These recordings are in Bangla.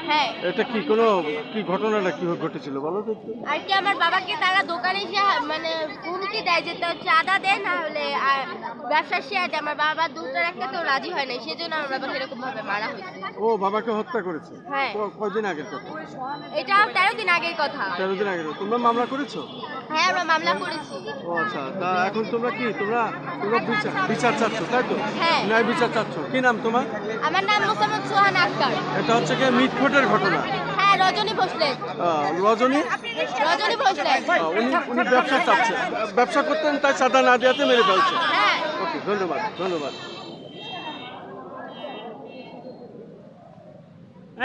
হ্যাঁ। এটা কি কোনো কি ঘটনাটা কি ঘটেছিল বলো তো একটু আর কি আমার বাবাকে তারা দোকানে হা- মানে হুমকি দেয় যে চাঁদা দেয় না হলে আর ব্যবসার শেয়ার আমার বাবা দুটো রাখতে তো রাজি হয় না সেজন্য আমার বাবাকে এরকম ভাবে মারা হয়েছে। ও বাবাকে হত্যা করেছে? হ্যাঁ। কয়দিন আগের কথা? এটা তেরো দিন আগের কথা। তেরো দিন আগে তোমরা মামলা করেছ? হ্যাঁ আমরা মামলা করেছি। ও আচ্ছা তা এখন তোমরা কি তোমরা তোমরা বিচার বিচার চাচ্ছ তাই তো? হ্যাঁ। ন্যায় বিচার চাচ্ছ। কি নাম তোমার? আমার নাম মোসাম্মদ সোহান আক্তার। এটা হচ্ছে কি মিটফোটের ঘটনা। রজনী ভোসলেন রজনী? রজনী ভোসলেন উনি উনি ব্যবসা চাচ্ছে ব্যবসা করতেন তাই চাঁদা না দেওয়াতে মেরে ফেলছে। হ্যাঁ। ওকে ধন্যবাদ ধন্যবাদ।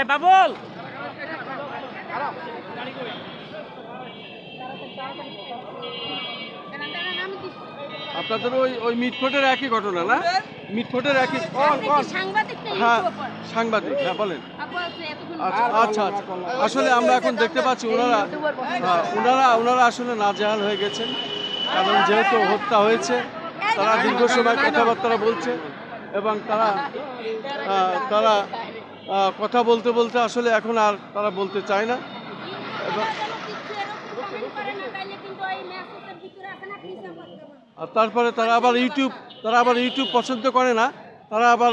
বাবুল! আপনাদের ওই ওই মিটফোটের একই ঘটনা না? মিটফোটের একই হ্যাঁ সাংবাদিক হ্যাঁ বলেন। আচ্ছা আচ্ছা আচ্ছা। আসলে আমরা এখন দেখতে পাচ্ছি ওনারা ওনারা ওনারা আসলে না নাজেহাল হয়ে গেছেন। কারণ যেহেতু হত্যা হয়েছে, তারা দীর্ঘ সময় কথাবার্তা বলছে এবং তারা তারা কথা বলতে বলতে আসলে এখন আর তারা বলতে চায় না। আর তারপরে তারা আবার ইউটিউব তারা আবার ইউটিউব পছন্দ করে না। তারা আবার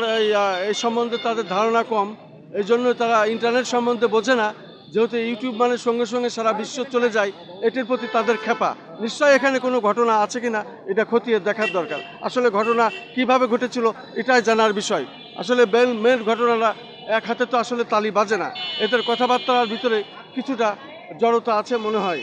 এই সম্বন্ধে তাদের ধারণা কম। এই জন্য তারা ইন্টারনেট সম্বন্ধে বোঝে না। যেহেতু ইউটিউব মানে সঙ্গে সঙ্গে সারা বিশ্ব চলে যায়, এটির প্রতি তাদের খেপা নিশ্চয়ই এখানে কোনো ঘটনা আছে কি না এটা খতিয়ে দেখার দরকার। আসলে ঘটনা কীভাবে ঘটেছিল, এটাই জানার বিষয়। আসলে মেন ঘটনাটা এক হাতে তো আসলে তালি বাজে না। এদের কথাবার্তার ভিতরে কিছুটা জড়তা আছে মনে হয়।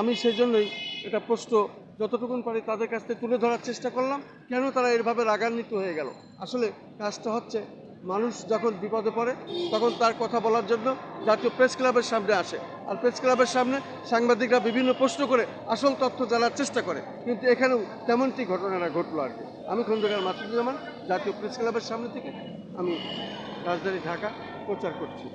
আমি সেই জন্যই এটা প্রশ্ন যতটুকুন পারি তাদের কাছ থেকে তুলে ধরার চেষ্টা করলাম, কেন তারা এভাবে রাগান্বিত হয়ে গেল। আসলে কাজটা হচ্ছে মানুষ যখন বিপদে পড়ে, তখন তার কথা বলার জন্য জাতীয় প্রেস ক্লাবের সামনে আসে। আর প্রেস ক্লাবের সামনে সাংবাদিকরা বিভিন্ন প্রশ্ন করে, আসল তথ্য জানার চেষ্টা করে। কিন্তু এখানেও তেমনটি ঘটনাটা ঘটলো আর কি। আমি খন্দকার মাসুদুজ্জামান, জাতীয় প্রেস ক্লাবের সামনে থেকে আমি রাজধানী ঢাকা প্রচার করছি।